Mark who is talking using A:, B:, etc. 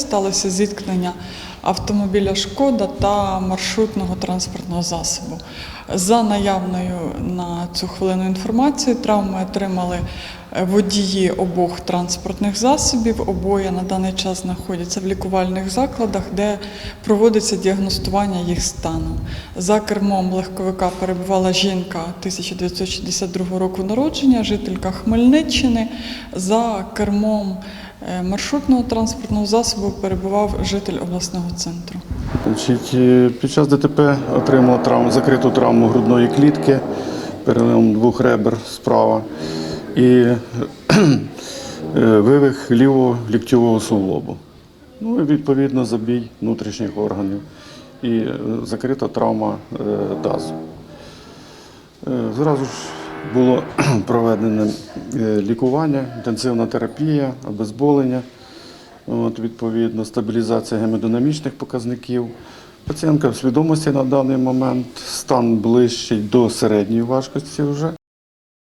A: сталося зіткнення автомобіля Шкода та маршрутного транспортного засобу. За наявною на цю хвилину інформацією, травми отримали е, водії обох транспортних засобів. Обоє на даний час знаходяться в лікувальних закладах, де проводиться діагностування їх стану. За кермом легковика перебувала жінка 1962 року народження, жителька Хмельниччини. За кермом маршрутного транспортного засобу перебував житель обласного центру.
B: Е, під час ДТП отримав травму, закриту травму грудної клітки, перелом двох ребер справа і е, вивих лівого ліктьового суглобу. Ну і відповідно забій внутрішніх органів і е, закрита травма е, тазу. Е, Зразу ж було проведене е, лікування, інтенсивна терапія, обезболення, от, відповідно, стабілізація гемодинамічних показників. Пацієнтка в свідомості на даний момент, стан ближчий до середньої важкості вже.